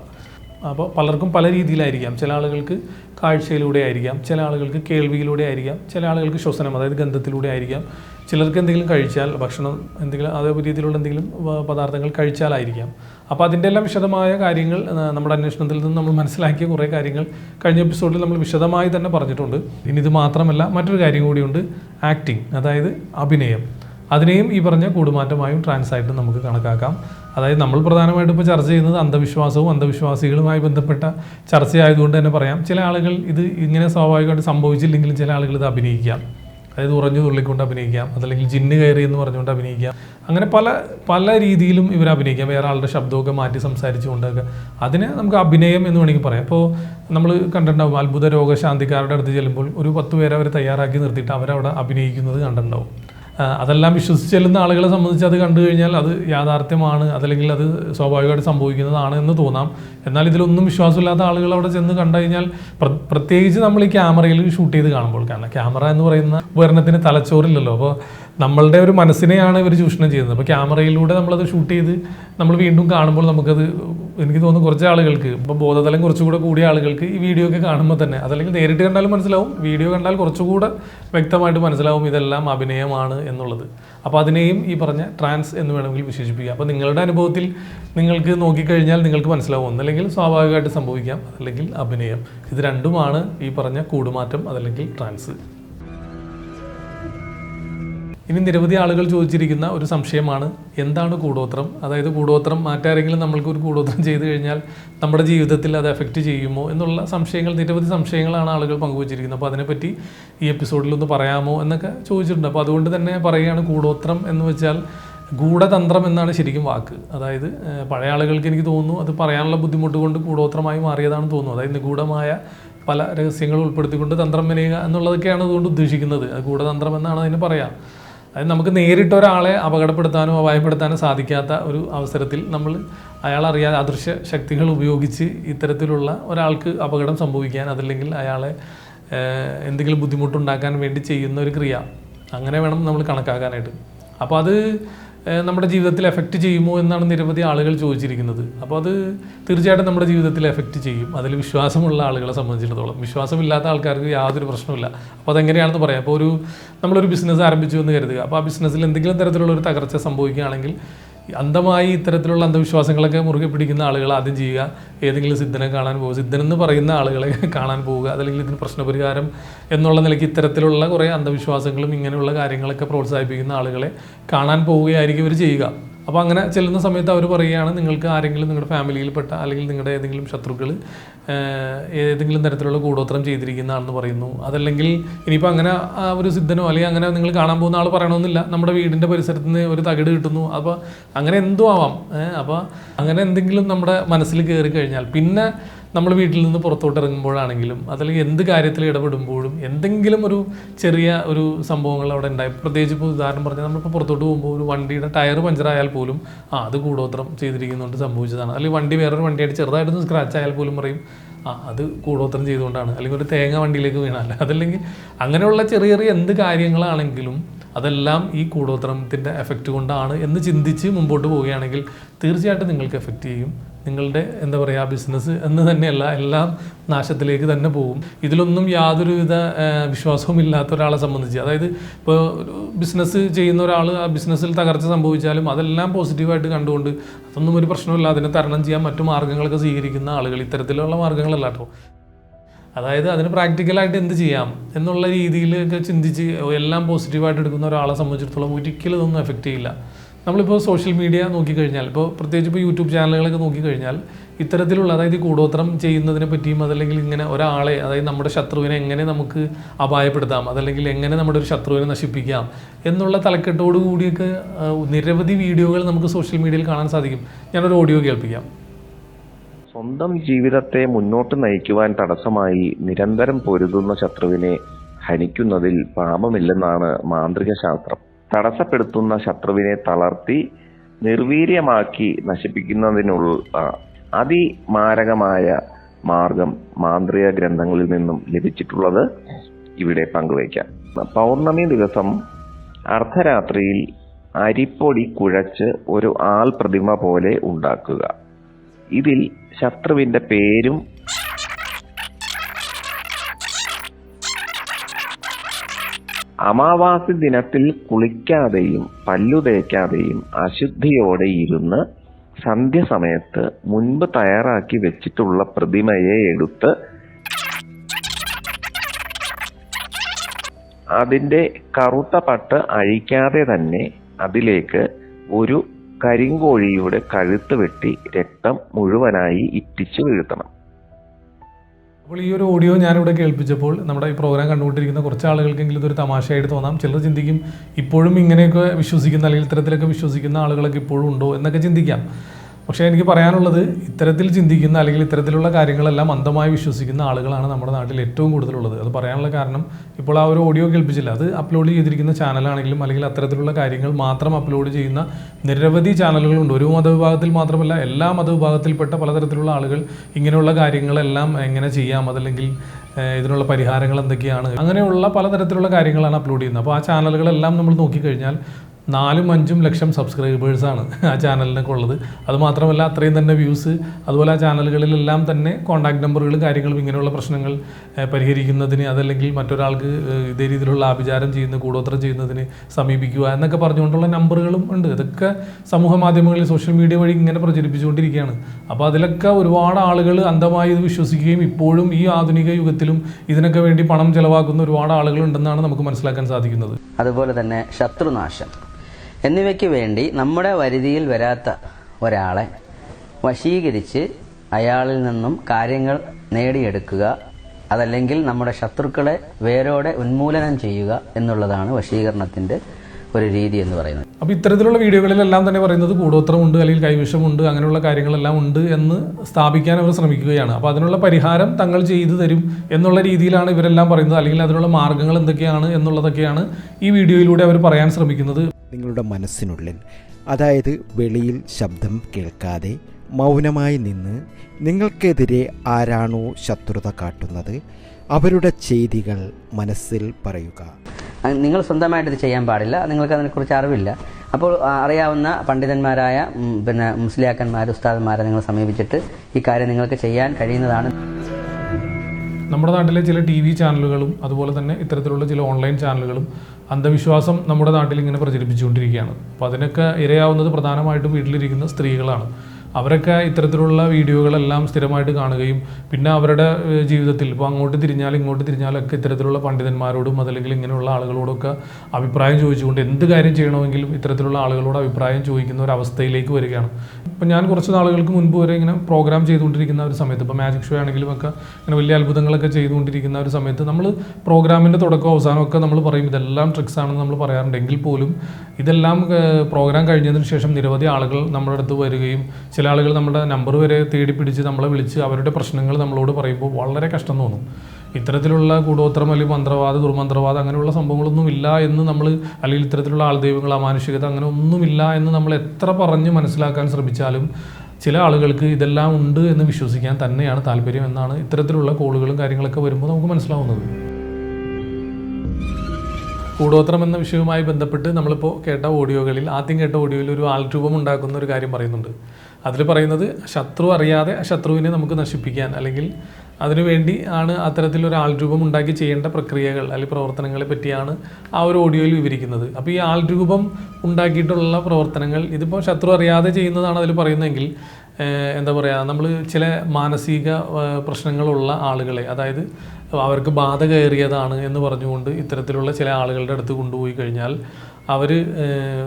അപ്പോൾ പലർക്കും പല രീതിയിലായിരിക്കാം. ചില ആളുകൾക്ക് കാഴ്ചയിലൂടെ ആയിരിക്കാം. ചില ആളുകൾക്ക് കേൾവിയിലൂടെ ആയിരിക്കാം. ചില ആളുകൾക്ക് ശ്വസനം അതായത് ഗന്ധത്തിലൂടെ ആയിരിക്കാം. ചിലർക്ക് എന്തെങ്കിലും കഴിച്ചാൽ ഭക്ഷണം എന്തെങ്കിലും അതേ രീതിയിലുള്ള എന്തെങ്കിലും പദാർത്ഥങ്ങൾ കഴിച്ചാലായിരിക്കാം. അപ്പോൾ അതിന്റെ എല്ലാം വിശദമായ കാര്യങ്ങൾ നമ്മുടെ അന്വേഷണത്തിൽ നിന്ന് നമ്മൾ മനസ്സിലാക്കിയ കുറേ കാര്യങ്ങൾ കഴിഞ്ഞ എപ്പിസോഡിൽ നമ്മൾ വിശദമായി തന്നെ പറഞ്ഞിട്ടുണ്ട്. ഇനി ഇത് മാത്രമല്ല മറ്റൊരു കാര്യം കൂടിയുണ്ട്. ആക്ടിങ് അതായത് അഭിനയം. അതിനെയും ഈ പറഞ്ഞ കൂടുമാറ്റമായും ട്രാൻസായിട്ടും നമുക്ക് കണക്കാക്കാം. അതായത് നമ്മൾ പ്രധാനമായിട്ടും ഇപ്പോൾ ചർച്ച ചെയ്യുന്നത് അന്ധവിശ്വാസവും അന്ധവിശ്വാസികളുമായി ബന്ധപ്പെട്ട ചർച്ചയായതുകൊണ്ട് തന്നെ പറയാം. ചില ആളുകൾ ഇത് ഇങ്ങനെ സ്വാഭാവികമായിട്ട് സംഭവിച്ചില്ലെങ്കിലും ചില ആളുകൾ ഇത് അഭിനയിക്കാം. അതായത് ഉറഞ്ഞു തുള്ളിക്കൊണ്ട് അഭിനയിക്കാം അതല്ലെങ്കിൽ ജിന്ന് കയറി എന്ന് പറഞ്ഞുകൊണ്ട് അഭിനയിക്കാം. അങ്ങനെ പല പല രീതിയിലും ഇവർ അഭിനയിക്കാം. വേറെ ആളുടെ ശബ്ദമൊക്കെ മാറ്റി സംസാരിച്ചുകൊണ്ടൊക്കെ. അതിന് നമുക്ക് അഭിനയം എന്ന് വേണമെങ്കിൽ പറയാം. അപ്പോൾ നമ്മൾ കണ്ടിട്ടുണ്ടാവും അത്ഭുത രോഗശാന്തിക്കാരുടെ അടുത്ത് ചെല്ലുമ്പോൾ ഒരു പത്ത് പേരെ അവർ തയ്യാറാക്കി നിർത്തിയിട്ട് അവരവിടെ അഭിനയിക്കുന്നത് കണ്ടിട്ടുണ്ടാവും. അതെല്ലാം വിശ്വസിച്ച് ചെല്ലുന്ന ആളുകളെ സംബന്ധിച്ച് അത് കണ്ടു കഴിഞ്ഞാൽ അത് യാഥാർത്ഥ്യമാണ് അതല്ലെങ്കിൽ അത് സ്വാഭാവികമായിട്ട് സംഭവിക്കുന്നതാണ് എന്ന് തോന്നാം. എന്നാൽ ഇതിലൊന്നും വിശ്വാസമില്ലാത്ത ആളുകൾ അവിടെ ചെന്ന് കണ്ടു കഴിഞ്ഞാൽ പ്രത്യേകിച്ച് നമ്മൾ ഈ ക്യാമറയിൽ ഷൂട്ട് ചെയ്ത് കാണുമ്പോൾ കാരണം ക്യാമറ എന്ന് പറയുന്ന ഉപകരണത്തിന് തലച്ചോറില്ലല്ലോ. അപ്പോൾ നമ്മളുടെ ഒരു മനസ്സിനെയാണ് ഇവർ ചൂഷണം ചെയ്യുന്നത്. അപ്പോൾ ക്യാമറയിലൂടെ നമ്മളത് ഷൂട്ട് ചെയ്ത് നമ്മൾ വീണ്ടും കാണുമ്പോൾ നമുക്കത് എനിക്ക് തോന്നുന്നു കുറച്ച് ആളുകൾക്ക് ഇപ്പോൾ ബോധതലം കുറച്ചുകൂടെ കൂടിയ ആളുകൾക്ക് ഈ വീഡിയോ ഒക്കെ കാണുമ്പോൾ തന്നെ അതല്ലെങ്കിൽ നേരിട്ട് കണ്ടാലും മനസ്സിലാവും. വീഡിയോ കണ്ടാൽ കുറച്ചുകൂടെ വ്യക്തമായിട്ട് മനസ്സിലാവും ഇതെല്ലാം അഭിനയമാണ് എന്നുള്ളത്. അപ്പോൾ അതിനെയും ഈ പറഞ്ഞ ട്രാൻസ് എന്ന് വേണമെങ്കിൽ വിശേഷിപ്പിക്കുക അപ്പോൾ നിങ്ങളുടെ അനുഭവത്തിൽ നിങ്ങൾക്ക് നോക്കിക്കഴിഞ്ഞാൽ നിങ്ങൾക്ക് മനസ്സിലാവും. ഒന്നല്ലെങ്കിൽ സ്വാഭാവികമായിട്ട് സംഭവിക്കാം അല്ലെങ്കിൽ അഭിനയം. ഇത് രണ്ടുമാണ് ഈ പറഞ്ഞ കൂടുമാറ്റം അതല്ലെങ്കിൽ ട്രാൻസ് ഇനി നിരവധി ആളുകൾ ചോദിച്ചിരിക്കുന്ന ഒരു സംശയമാണ് എന്താണ് കൂടോത്രം? അതായത് കൂടോത്രം മാറ്റാരെങ്കിലും നമ്മൾക്ക് ഒരു കൂടോത്രം ചെയ്തു കഴിഞ്ഞാൽ നമ്മുടെ ജീവിതത്തിൽ അത് എഫക്റ്റ് ചെയ്യുമോ എന്നുള്ള സംശയങ്ങൾ നിരവധി സംശയങ്ങളാണ് ആളുകൾ പങ്കുവച്ചിരിക്കുന്നത്. അപ്പോൾ അതിനെപ്പറ്റി ഈ എപ്പിസോഡിൽ ഒന്ന് പറയാമോ എന്നൊക്കെ ചോദിച്ചിട്ടുണ്ട്. അപ്പോൾ അതുകൊണ്ട് തന്നെ പറയുകയാണ് കൂടോത്രം എന്ന് വെച്ചാൽ ഗൂഢതന്ത്രം എന്നാണ് ശരിക്കും വാക്ക്. അതായത് പഴയ ആളുകൾക്ക് എനിക്ക് തോന്നുന്നു അത് പറയാനുള്ള ബുദ്ധിമുട്ട് കൊണ്ട് കൂടോത്രമായി മാറിയതാണെന്ന് തോന്നുന്നു. അതായത് നിഗൂഢമായ പല രഹസ്യങ്ങൾ ഉൾപ്പെടുത്തിക്കൊണ്ട് തന്ത്രം മെനയുക എന്നുള്ളതൊക്കെയാണ് അതുകൊണ്ട് ഉദ്ദേശിക്കുന്നത്. അത് ഗൂഢതന്ത്രം എന്നാണ് അതിന് പറയാം. അതായത് നമുക്ക് നേരിട്ട് ഒരാളെ അപകടപ്പെടുത്താനോ അപായപ്പെടുത്താനോ സാധിക്കാത്ത ഒരു അവസരത്തിൽ നമ്മൾ അയാൾ അദൃശ്യ ശക്തികൾ ഉപയോഗിച്ച് ഇത്തരത്തിലുള്ള ഒരാൾക്ക് അപകടം സംഭവിക്കാൻ അതല്ലെങ്കിൽ അയാളെ എന്തെങ്കിലും ബുദ്ധിമുട്ടുണ്ടാക്കാൻ വേണ്ടി ചെയ്യുന്ന ഒരു ക്രിയ. അങ്ങനെ വേണം നമ്മൾ കണക്കാക്കാനായിട്ട്. അപ്പോൾ അത് നമ്മുടെ ജീവിതത്തിൽ എഫക്റ്റ് ചെയ്യുമോ എന്നാണ് നിരവധി ആളുകൾ ചോദിച്ചിരിക്കുന്നത്. അപ്പോൾ അത് തീർച്ചയായിട്ടും നമ്മുടെ ജീവിതത്തിൽ എഫക്റ്റ് ചെയ്യും. അതിൽ വിശ്വാസമുള്ള ആളുകളെ സംബന്ധിച്ചിടത്തോളം. വിശ്വാസമില്ലാത്ത ആൾക്കാർക്ക് യാതൊരു പ്രശ്നമില്ല അപ്പോൾ അതെങ്ങനെയാണെന്ന് പറയാം. അപ്പോൾ ഒരു നമ്മളൊരു ബിസിനസ് ആരംഭിച്ചു എന്ന് കരുതുക. അപ്പോൾ ആ ബിസിനസ്സിൽ എന്തെങ്കിലും തരത്തിലുള്ള ഒരു തകർച്ച സംഭവിക്കുകയാണെങ്കിൽ അന്ധമായി ഇത്തരത്തിലുള്ള അന്ധവിശ്വാസങ്ങളൊക്കെ മുറുകെ പിടിക്കുന്ന ആളുകൾ ആദ്യം ചെയ്യുക. ഏതെങ്കിലും സിദ്ധനെ കാണാൻ പോകുക. സിദ്ധൻ എന്ന് പറയുന്ന ആളുകളെ കാണാൻ പോവുക അതല്ലെങ്കിൽ ഇതിന് പ്രശ്നപരിഹാരം എന്നുള്ള നിലയ്ക്ക് ഇത്തരത്തിലുള്ള കുറേ അന്ധവിശ്വാസങ്ങളും ഇങ്ങനെയുള്ള കാര്യങ്ങളൊക്കെ പ്രോത്സാഹിപ്പിക്കുന്ന ആളുകളെ കാണാൻ പോവുകയായിരിക്കും ഇവർ ചെയ്യുക. അപ്പോൾ അങ്ങനെ ചെല്ലുന്ന സമയത്ത് അവർ പറയുകയാണ് നിങ്ങൾക്ക് ആരെങ്കിലും നിങ്ങളുടെ ഫാമിലിയിൽപ്പെട്ട അല്ലെങ്കിൽ നിങ്ങളുടെ ഏതെങ്കിലും ശത്രുക്കൾ ഏതെങ്കിലും തരത്തിലുള്ള കൂടോത്രം ചെയ്തിരിക്കുന്നതാണെന്ന് പറയുന്നു. അതല്ലെങ്കിൽ ഇനിയിപ്പോൾ അങ്ങനെ ആ ഒരു സിദ്ധനോ അല്ലെങ്കിൽ അങ്ങനെ നിങ്ങൾ കാണാൻ പോകുന്ന ആൾ പറയണമെന്നില്ല. നമ്മുടെ വീടിന്റെ പരിസരത്ത് നിന്ന് ഒരു തകിട് കിട്ടുന്നു. അപ്പോൾ അങ്ങനെ എന്തോ ആവാം. അപ്പോൾ അങ്ങനെ എന്തെങ്കിലും നമ്മുടെ മനസ്സിൽ കയറി കഴിഞ്ഞാൽ പിന്നെ നമ്മൾ വീട്ടിൽ നിന്ന് പുറത്തോട്ട് ഇറങ്ങുമ്പോഴാണെങ്കിലും അതല്ലെങ്കിൽ എന്ത് കാര്യത്തിൽ ഇടപെടുമ്പോഴും എന്തെങ്കിലും ഒരു ചെറിയ ഒരു സംഭവങ്ങൾ അവിടെ ഉണ്ടായി. പ്രത്യേകിച്ച് ഇപ്പോൾ ഉദാഹരണം പറഞ്ഞാൽ നമ്മളിപ്പോൾ പുറത്തോട്ട് പോകുമ്പോൾ ഒരു വണ്ടിയുടെ ടയർ പഞ്ചറായാൽ പോലും ആ അത് കൂടോത്രം ചെയ്തിരിക്കുന്നതുകൊണ്ട് സംഭവിച്ചതാണ്. അല്ലെങ്കിൽ വണ്ടി വേറൊരു വണ്ടിയായിട്ട് ചെറുതായിട്ടൊന്ന് സ്ക്രാച്ച് ആയാൽ പോലും പറയും ആ അത് കൂടോത്രം ചെയ്തുകൊണ്ടാണ്. അല്ലെങ്കിൽ ഒരു തേങ്ങ വണ്ടിയിലേക്ക് വീണാൽ. അതല്ലെങ്കിൽ അങ്ങനെയുള്ള ചെറിയ ചെറിയ എന്ത് കാര്യങ്ങളാണെങ്കിലും അതെല്ലാം ഈ കൂടോത്രത്തിന്റെ എഫക്റ്റ് കൊണ്ടാണ് എന്ന് ചിന്തിച്ച് മുമ്പോട്ട് പോവുകയാണെങ്കിൽ തീർച്ചയായിട്ടും നിങ്ങൾക്ക് എഫക്റ്റ് ചെയ്യും. നിങ്ങളുടെ എന്താ പറയുക ബിസിനസ് എന്ന് തന്നെയല്ല എല്ലാം നാശത്തിലേക്ക് തന്നെ പോകും. ഇതിലൊന്നും യാതൊരുവിധ വിശ്വാസവും ഇല്ലാത്ത ഒരാളെ സംബന്ധിച്ച്. അതായത് ഇപ്പോൾ ബിസിനസ് ചെയ്യുന്ന ഒരാൾ ആ ബിസിനസ്സിൽ തകർച്ച സംഭവിച്ചാലും അതെല്ലാം പോസിറ്റീവായിട്ട് കണ്ടുകൊണ്ട് അതൊന്നും ഒരു പ്രശ്നമില്ല അതിനെ തരണം ചെയ്യാൻ മറ്റു മാർഗങ്ങളൊക്കെ സ്വീകരിക്കുന്ന ആളുകൾ. ഇത്തരത്തിലുള്ള മാർഗങ്ങളല്ല കേട്ടോ. അതായത് അതിന് പ്രാക്ടിക്കലായിട്ട് എന്ത് ചെയ്യാം എന്നുള്ള രീതിയിലൊക്കെ ചിന്തിച്ച് എല്ലാം പോസിറ്റീവായിട്ട് എടുക്കുന്ന ഒരാളെ സംബന്ധിച്ചിടത്തോളം ഒരിക്കലും ഇതൊന്നും എഫക്റ്റ് ചെയ്യില്ല. നമ്മളിപ്പോൾ സോഷ്യൽ മീഡിയ നോക്കിക്കഴിഞ്ഞാൽ ഇപ്പോൾ പ്രത്യേകിച്ച് ഇപ്പോൾ യൂട്യൂബ് ചാനലുകളൊക്കെ നോക്കിക്കഴിഞ്ഞാൽ ഇത്തരത്തിലുള്ള അതായത് ഈ കൂടോത്രം ചെയ്യുന്നതിനെ പറ്റിയും അതല്ലെങ്കിൽ ഇങ്ങനെ ഒരാളെ അതായത് നമ്മുടെ ശത്രുവിനെ എങ്ങനെ നമുക്ക് അപായപ്പെടുത്താം അതല്ലെങ്കിൽ എങ്ങനെ നമ്മുടെ ഒരു ശത്രുവിനെ നശിപ്പിക്കാം എന്നുള്ള തലക്കെട്ടോടു കൂടിയൊക്കെ നിരവധി വീഡിയോകൾ നമുക്ക് സോഷ്യൽ മീഡിയയിൽ കാണാൻ സാധിക്കും. ഞാനൊരു ഓഡിയോ കേൾപ്പിക്കാം. സ്വന്തം ജീവിതത്തെ മുന്നോട്ട് നയിക്കുവാൻ തടസ്സമായി നിരന്തരം പൊരുതുന്ന ശത്രുവിനെ ഹനിക്കുന്നതിൽ പാപമില്ലെന്നാണ് മാന്ത്രിക ശാസ്ത്രം തടസ്സപ്പെടുത്തുന്ന ശത്രുവിനെ തളർത്തി നിർവീര്യമാക്കി നശിപ്പിക്കുന്നതിനുള്ള അതിമാരകമായ മാർഗം മാന്ത്രിക ഗ്രന്ഥങ്ങളിൽ നിന്നും ലഭിച്ചിട്ടുള്ളത് ഇവിടെ പങ്കുവയ്ക്കാം. പൗർണമി ദിവസം അർദ്ധരാത്രിയിൽ അരിപ്പൊടി കുഴച്ച് ഒരു ആൾ പ്രതിമ പോലെ ഉണ്ടാക്കുക. ഇതിൽ ശത്രുവിന്റെ പേരും അമാവാസി ദിനത്തിൽ കുളിക്കാതെയും പല്ലു തേക്കാതെയും അശുദ്ധിയോടെ ഇരുന്ന് സന്ധ്യസമയത്ത് മുൻപ് തയ്യാറാക്കി വെച്ചിട്ടുള്ള പ്രതിമയെ എടുത്ത് അതിന്റെ കറുത്ത പട്ട് അഴിക്കാതെ തന്നെ അതിലേക്ക് ഒരു കരിങ്കോഴിയുടെ കഴുത്ത് വെട്ടി രക്തം മുഴുവനായി ഇറ്റിച്ചു വീഴ്ത്തണം. അപ്പോൾ ഈ ഒരു ഓഡിയോ ഞാനിവിടെ കേൾപ്പിച്ചപ്പോൾ നമ്മുടെ ഈ പ്രോഗ്രാം കണ്ടുകൊണ്ടിരിക്കുന്ന കുറച്ച് ആളുകൾക്കെങ്കിലും ഇതൊരു തമാശയായിട്ട് തോന്നാം. ചിലർ ചിന്തിക്കും ഇപ്പോഴും ഇങ്ങനെയൊക്കെ വിശ്വസിക്കുന്ന അല്ലെങ്കിൽ ഇത്തരത്തിലൊക്കെ വിശ്വസിക്കുന്ന ആളുകളൊക്കെ ഇപ്പോഴും ഉണ്ടോ എന്നൊക്കെ ചിന്തിക്കാം. പക്ഷേ എനിക്ക് പറയാനുള്ളത് ഇത്തരത്തിൽ ചിന്തിക്കുന്ന അല്ലെങ്കിൽ ഇത്തരത്തിലുള്ള കാര്യങ്ങളെല്ലാം അന്ധമായി വിശ്വസിക്കുന്ന ആളുകളാണ് നമ്മുടെ നാട്ടിൽ ഏറ്റവും കൂടുതലുള്ളത്. അത് പറയാനുള്ള കാരണം ഇപ്പോൾ ആ ഒരു ഓഡിയോ കേൾപ്പിച്ചില്ല. അത് അപ്ലോഡ് ചെയ്തിരിക്കുന്ന ചാനലാണെങ്കിലും അല്ലെങ്കിൽ അത്തരത്തിലുള്ള കാര്യങ്ങൾ മാത്രം അപ്ലോഡ് ചെയ്യുന്ന നിരവധി ചാനലുകളുണ്ട്. ഒരു മതവിഭാഗത്തിൽ മാത്രമല്ല എല്ലാ മതവിഭാഗത്തിൽപ്പെട്ട പലതരത്തിലുള്ള ആളുകൾ ഇങ്ങനെയുള്ള കാര്യങ്ങളെല്ലാം എങ്ങനെ ചെയ്യാം? അതല്ലെങ്കിൽ ഇതിനുള്ള പരിഹാരങ്ങൾ എന്തൊക്കെയാണ്? അങ്ങനെയുള്ള പലതരത്തിലുള്ള കാര്യങ്ങളാണ് അപ്ലോഡ് ചെയ്യുന്നത്. അപ്പോൾ ആ ചാനലുകളെല്ലാം നമ്മൾ നോക്കിക്കഴിഞ്ഞാൽ നാലും അഞ്ചും ലക്ഷം സബ്സ്ക്രൈബേഴ്സാണ് ആ ചാനലിനൊക്കെ ഉള്ളത്. അതുമാത്രമല്ല അത്രയും തന്നെ വ്യൂസ് അതുപോലെ ആ ചാനലുകളിലെല്ലാം തന്നെ കോൺടാക്ട് നമ്പറുകളും കാര്യങ്ങളും ഇങ്ങനെയുള്ള പ്രശ്നങ്ങൾ പരിഹരിക്കുന്നതിന് അതല്ലെങ്കിൽ മറ്റൊരാൾക്ക് ഇതേ രീതിയിലുള്ള ആഭിചാരം ചെയ്യുന്ന കൂടോത്രം ചെയ്യുന്നതിന് സമീപിക്കുക എന്നൊക്കെ പറഞ്ഞുകൊണ്ടുള്ള നമ്പറുകളും ഉണ്ട്. ഇതൊക്കെ സമൂഹ മാധ്യമങ്ങളിൽ സോഷ്യൽ മീഡിയ വഴി ഇങ്ങനെ പ്രചരിപ്പിച്ചുകൊണ്ടിരിക്കുകയാണ്. അപ്പോൾ അതിലൊക്കെ ഒരുപാട് ആളുകൾ അന്ധമായി ഇത് വിശ്വസിക്കുകയും ഇപ്പോഴും ഈ ആധുനിക യുഗത്തിലും ഇതിനൊക്കെ വേണ്ടി പണം ചെലവാക്കുന്ന ഒരുപാട് ആളുകളുണ്ടെന്നാണ് നമുക്ക് മനസ്സിലാക്കാൻ സാധിക്കുന്നത്. അതുപോലെ തന്നെ ശത്രുനാശം. എന്നിവയ്ക്ക് വേണ്ടി നമ്മുടെ വരുതിയിൽ വരാത്ത ഒരാളെ വശീകരിച്ച് അയാളിൽ നിന്നും കാര്യങ്ങൾ നേടിയെടുക്കുക അതല്ലെങ്കിൽ നമ്മുടെ ശത്രുക്കളെ വേരോടെ ഉന്മൂലനം ചെയ്യുക എന്നുള്ളതാണ് വശീകരണത്തിന്റെ ഒരു രീതി എന്ന് പറയുന്നത്. അപ്പോൾ ഇത്തരത്തിലുള്ള വീഡിയോകളിലെല്ലാം തന്നെ പറയുന്നത് കൂടോത്രമുണ്ട് അല്ലെങ്കിൽ കൈവിഷമുണ്ട് അങ്ങനെയുള്ള കാര്യങ്ങളെല്ലാം ഉണ്ട് എന്ന് സ്ഥാപിക്കാൻ അവർ ശ്രമിക്കുകയാണ്. അപ്പോൾ അതിനുള്ള പരിഹാരം തങ്ങൾ ചെയ്തു തരും എന്നുള്ള രീതിയിലാണ് ഇവരെല്ലാം പറയുന്നത്. അല്ലെങ്കിൽ അതിനുള്ള മാർഗങ്ങൾ എന്തൊക്കെയാണ് എന്നുള്ളതൊക്കെയാണ് ഈ വീഡിയോയിലൂടെ അവർ പറയാൻ ശ്രമിക്കുന്നത്. നിങ്ങളുടെ മനസ്സിനുള്ളിൽ. അതായത് വെളിയിൽ ശബ്ദം കേൾക്കാതെ മൗനമായി നിന്ന് നിങ്ങൾക്കെതിരെ ആരാണോ ശത്രുത കാട്ടുന്നത് അവരുടെ ചെയ്തികൾ മനസ്സിൽ പറയുക. നിങ്ങൾ സ്വന്തമായിട്ട് ഇത് ചെയ്യാൻ പാടില്ല. നിങ്ങൾക്ക് അതിനെക്കുറിച്ച് അറിവില്ല. അപ്പോൾ അറിയാവുന്ന പണ്ഡിതന്മാരായ പിന്നെ മുസ്ലിയാക്കന്മാർ ഉസ്താദന്മാരെ നിങ്ങൾ സമീപിച്ചിട്ട് ഈ കാര്യം നിങ്ങൾക്ക് ചെയ്യാൻ കഴിയുന്നതാണ്. നമ്മുടെ നാട്ടിലെ ചില ടി വി ചാനലുകളും അതുപോലെ തന്നെ ഇത്തരത്തിലുള്ള ചില ഓൺലൈൻ ചാനലുകളും അന്ധവിശ്വാസം നമ്മുടെ നാട്ടിൽ ഇങ്ങനെ പ്രചരിപ്പിച്ചുകൊണ്ടിരിക്കുകയാണ്. അപ്പോൾ അതിനൊക്കെ ഇരയാവുന്നത് പ്രധാനമായിട്ടും വീട്ടിലിരിക്കുന്ന സ്ത്രീകളാണ്. അവരൊക്കെ ഇത്തരത്തിലുള്ള വീഡിയോകളെല്ലാം സ്ഥിരമായിട്ട് കാണുകയും പിന്നെ അവരുടെ ജീവിതത്തിൽ ഇപ്പോൾ അങ്ങോട്ട് തിരിഞ്ഞാലും ഇങ്ങോട്ട് തിരിഞ്ഞാലൊക്കെ ഇത്തരത്തിലുള്ള പണ്ഡിതന്മാരോടും അതല്ലെങ്കിൽ ഇങ്ങനെയുള്ള ആളുകളോടൊക്കെ അഭിപ്രായം ചോദിച്ചുകൊണ്ട് എന്ത് കാര്യം ചെയ്യണമെങ്കിലും ഇത്തരത്തിലുള്ള ആളുകളോട് അഭിപ്രായം ചോദിക്കുന്ന ഒരു അവസ്ഥയിലേക്ക് വരികയാണ്. ഇപ്പം ഞാൻ കുറച്ച് നാളുകൾക്ക് മുൻപ് വരെ ഇങ്ങനെ പ്രോഗ്രാം ചെയ്തുകൊണ്ടിരിക്കുന്ന ഒരു സമയത്ത് ഇപ്പോൾ മാജിക് ഷോ ആണെങ്കിലും ഒക്കെ ഇങ്ങനെ വലിയ അത്ഭുതങ്ങളൊക്കെ ചെയ്തുകൊണ്ടിരിക്കുന്ന ഒരു സമയത്ത് നമ്മൾ പ്രോഗ്രാമിന്റെ തുടക്കവും അവസാനമൊക്കെ നമ്മൾ പറയും ഇതെല്ലാം ട്രിക്സ് ആണെന്ന് നമ്മൾ പറയാറുണ്ട്. എങ്കിൽ പോലും ഇതെല്ലാം പ്രോഗ്രാം കഴിഞ്ഞതിന് ശേഷം നിരവധി ആളുകൾ നമ്മുടെ അടുത്ത് വരികയും ചില ആളുകൾ നമ്മുടെ നമ്പർ വരെ തേടി പിടിച്ച് നമ്മളെ വിളിച്ച് അവരുടെ പ്രശ്നങ്ങൾ നമ്മളോട് പറയുമ്പോൾ വളരെ കഷ്ടം തോന്നും. ഇത്തരത്തിലുള്ള കൂടോത്രം അല്ലെങ്കിൽ മന്ത്രവാദ ദുർമന്ത്രവാദം അങ്ങനെയുള്ള സംഭവങ്ങളൊന്നും ഇല്ല എന്ന് നമ്മൾ അല്ലെങ്കിൽ ഇത്തരത്തിലുള്ള ആൾദൈവങ്ങൾ അമാനുഷികത അങ്ങനെ ഒന്നുമില്ല എന്ന് നമ്മൾ എത്ര പറഞ്ഞ് മനസ്സിലാക്കാൻ ശ്രമിച്ചാലും ചില ആളുകൾക്ക് ഇതെല്ലാം ഉണ്ട് എന്ന് വിശ്വസിക്കാൻ തന്നെയാണ് താല്പര്യം എന്നാണ് ഇത്തരത്തിലുള്ള കോളുകളും കാര്യങ്ങളൊക്കെ വരുമ്പോൾ നമുക്ക് മനസ്സിലാവുന്നത്. കൂടോത്രം എന്ന വിഷയവുമായി ബന്ധപ്പെട്ട് നമ്മളിപ്പോൾ കേട്ട ഓഡിയോകളിൽ ആദ്യം കേട്ട ഓഡിയോയിൽ ഒരു ആൾരൂപം ഉണ്ടാക്കുന്ന ഒരു കാര്യം പറയുന്നുണ്ട്. അതിൽ പറയുന്നത് ശത്രു അറിയാതെ ശത്രുവിനെ നമുക്ക് നശിപ്പിക്കാൻ അല്ലെങ്കിൽ അതിനുവേണ്ടി ആണ് അത്തരത്തിലൊരു ആൾരൂപം ഉണ്ടാക്കി ചെയ്യേണ്ട പ്രക്രിയകൾ അല്ലെങ്കിൽ പ്രവർത്തനങ്ങളെ പറ്റിയാണ് ആ ഒരു ഓഡിയോയിൽ വിവരിക്കുന്നത്. അപ്പോൾ ഈ ആൾരൂപം ഉണ്ടാക്കിയിട്ടുള്ള പ്രവർത്തനങ്ങൾ ഇതിപ്പോൾ ശത്രു അറിയാതെ ചെയ്യുന്നതാണ് അതിൽ പറയുന്നതെങ്കിൽ എന്താ പറയുക നമ്മൾ ചില മാനസിക പ്രശ്നങ്ങളുള്ള ആളുകളെ അതായത് അവർക്ക് ബാധ കയറിയതാണ് എന്ന് പറഞ്ഞുകൊണ്ട് ഇത്തരത്തിലുള്ള ചില ആളുകളുടെ അടുത്ത് കൊണ്ടുപോയി കഴിഞ്ഞാൽ അവർ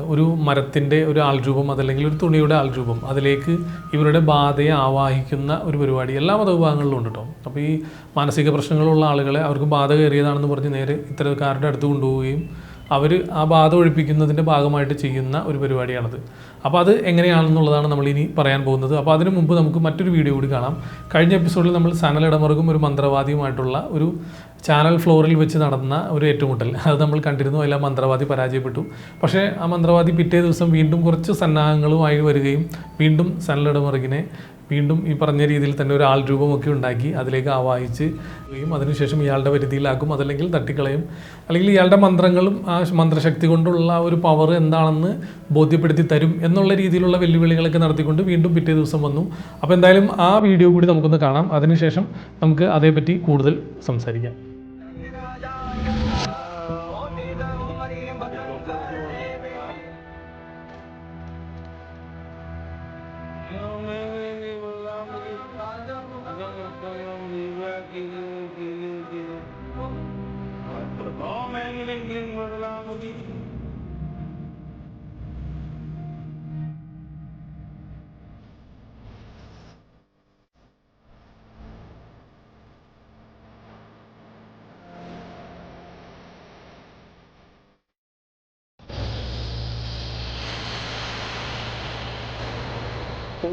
ഒരു മരത്തിന്റെ ഒരു ആൾരൂപം അതല്ലെങ്കിൽ ഒരു തുണിയുടെ ആൾരൂപം അതിലേക്ക് ഇവരുടെ ബാധയെ ആവാഹിക്കുന്ന ഒരു പരിപാടി എല്ലാ മതവിഭാഗങ്ങളിലും ഉണ്ട് കേട്ടോ അപ്പോൾ ഈ മാനസിക പ്രശ്നങ്ങളുള്ള ആളുകളെ അവർക്ക് ബാധ കയറിയതാണെന്ന് പറഞ്ഞ് നേരെ ഇത്തരക്കാരുടെ അടുത്ത് കൊണ്ടുപോവുകയും അവർ ആ ബാധ ഒഴിപ്പിക്കുന്നതിന്റെ ഭാഗമായിട്ട് ചെയ്യുന്ന ഒരു പരിപാടിയാണത്. അപ്പോൾ അത് എങ്ങനെയാണെന്നുള്ളതാണ് നമ്മൾ ഇനി പറയാൻ പോകുന്നത്. അപ്പോൾ അതിനു മുമ്പ് നമുക്ക് മറ്റൊരു വീഡിയോ കൂടി കാണാം. കഴിഞ്ഞ എപ്പിസോഡിൽ നമ്മൾ സനൽ ഇടമറുകും ഒരു മന്ത്രവാദിയുമായിട്ടുള്ള ഒരു ചാനൽ ഫ്ലോറിൽ വെച്ച് നടന്ന ഒരു ഏറ്റുമുട്ടൽ. അത് നമ്മൾ കണ്ടിരുന്നു. അതിൽ മന്ത്രവാദി പരാജയപ്പെട്ടു. പക്ഷേ ആ മന്ത്രവാദി പിറ്റേ ദിവസം വീണ്ടും കുറച്ച് സന്നാഹങ്ങളുമായി വരികയും വീണ്ടും സനൽ ഇടമറുകിനെ വീണ്ടും ഈ പറഞ്ഞ രീതിയിൽ തന്നെ ഒരു ആൾ രൂപമൊക്കെ ഉണ്ടാക്കി അതിലേക്ക് ആവാഹിച്ച് അതിനുശേഷം ഇയാളുടെ പരിധിയിലാക്കും. അതല്ലെങ്കിൽ തട്ടിക്കളയും. അല്ലെങ്കിൽ ഇയാളുടെ മന്ത്രങ്ങളും ആ മന്ത്രശക്തി കൊണ്ടുള്ള ഒരു പവർ എന്താണെന്ന് ബോധ്യപ്പെടുത്തി തരും എന്നുള്ള രീതിയിലുള്ള വെല്ലുവിളികളൊക്കെ നടത്തിക്കൊണ്ട് വീണ്ടും പിറ്റേ ദിവസം വന്നു. അപ്പോൾ എന്തായാലും ആ വീഡിയോ കൂടി നമുക്കൊന്ന് കാണാം. അതിനുശേഷം നമുക്ക് അതേപ്പറ്റി കൂടുതൽ സംസാരിക്കാം.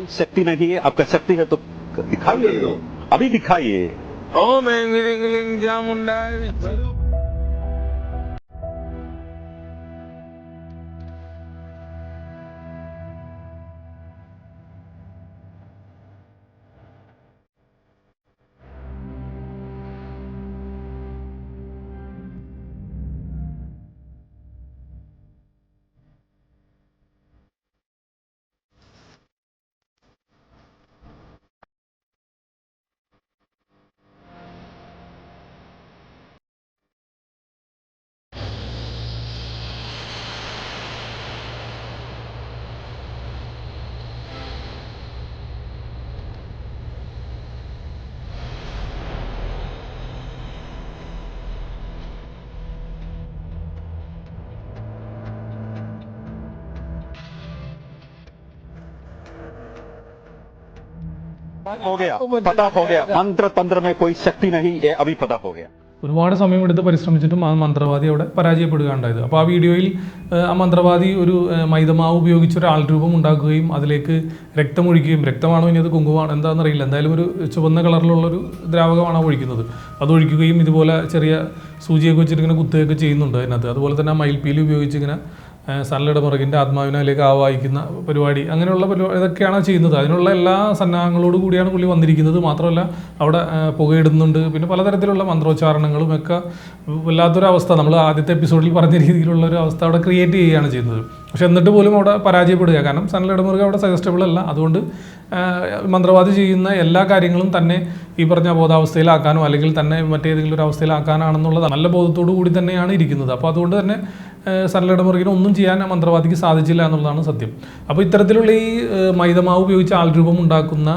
शक्ति नहीं है आपका शक्ति है तो दिखाइए। अभी दिखाइए। ओ मैं क्लीं हो गया पता हो गया मंत्र तंत्र में कोई शक्ति नहीं ये अभी पता हो गया ഒരുപാട് സമയമെടുത്ത് പരിശ്രമിച്ചിട്ടും ആ മന്ത്രവാദി അവിടെ പരാജയപ്പെടുകയുണ്ടായത് അപ്പോൾ ആ വീഡിയോയിൽ ഏഹ്, ആ മന്ത്രവാദി ഒരു ഏഹ്, മൈദമാവ് ഉപയോഗിച്ച് ഒരു ആൾരൂപം ഉണ്ടാക്കുകയും അതിലേക്ക് രക്തമൊഴിക്കുകയും രക്തമാണോ ഇനി അത് കുങ്കുമമാണോ എന്താണെന്ന് അറിയില്ല എന്തായാലും ഒരു ചുവന്ന കളറിലുള്ളൊരു ദ്രാവകമാണ് ആ ഒഴിക്കുന്നത് അത് ഒഴിക്കുകയും ഇതുപോലെ ചെറിയ സൂചിയൊക്കെ വെച്ചിട്ട് ഇങ്ങനെ കുത്തുകയൊക്കെ ചെയ്യുന്നുണ്ട് അതിനകത്ത് അതുപോലെ തന്നെ ആ മയിൽപ്പീലി ഉപയോഗിച്ച് ഇങ്ങനെ സല്ലയുടെ പുറകിന്റെ ആത്മാവിനാലേക്ക് ആവാഹിക്കുന്ന പരിപാടി. അങ്ങനെയുള്ള പരിപാടി ഇതൊക്കെയാണ് ചെയ്യുന്നത്. അതിനുള്ള എല്ലാ സന്നാഹങ്ങളോട് കൂടിയാണ് പുള്ളി വന്നിരിക്കുന്നത്. മാത്രമല്ല അവിടെ പുകയിടുന്നുണ്ട്. പിന്നെ പലതരത്തിലുള്ള മന്ത്രോച്ചാരണങ്ങളും ഒക്കെ വല്ലാത്തൊരവസ്ഥ. നമ്മൾ ആദ്യത്തെ എപ്പിസോഡിൽ പറഞ്ഞ രീതിയിലുള്ള ഒരു അവസ്ഥ അവിടെ ക്രിയേറ്റ് ചെയ്യുകയാണ് ചെയ്യുന്നത്. പക്ഷെ എന്നിട്ട് പോലും അവിടെ പരാജയപ്പെടുക കാരണം സനലയുടെ മുറുക അവിടെ സജസ്റ്റബിൾ അല്ല. അതുകൊണ്ട് മന്ത്രവാദി ചെയ്യുന്ന എല്ലാ കാര്യങ്ങളും തന്നെ ഈ പറഞ്ഞ ബോധാവസ്ഥയിലാക്കാനോ അല്ലെങ്കിൽ തന്നെ മറ്റേതെങ്കിലും ഒരു അവസ്ഥയിലാക്കാനാണെന്നുള്ളത് നല്ല ബോധത്തോടു കൂടി തന്നെയാണ് ഇരിക്കുന്നത്. അപ്പോൾ അതുകൊണ്ട് തന്നെ സരളയുടെ ഒന്നും ചെയ്യാൻ ആ മന്ത്രവാദിക്ക് സാധിച്ചില്ല എന്നുള്ളതാണ് സത്യം. അപ്പോൾ ഇത്തരത്തിലുള്ള ഈ മൈദമാവ് ഉപയോഗിച്ച് ആൾരൂപം ഉണ്ടാക്കുന്ന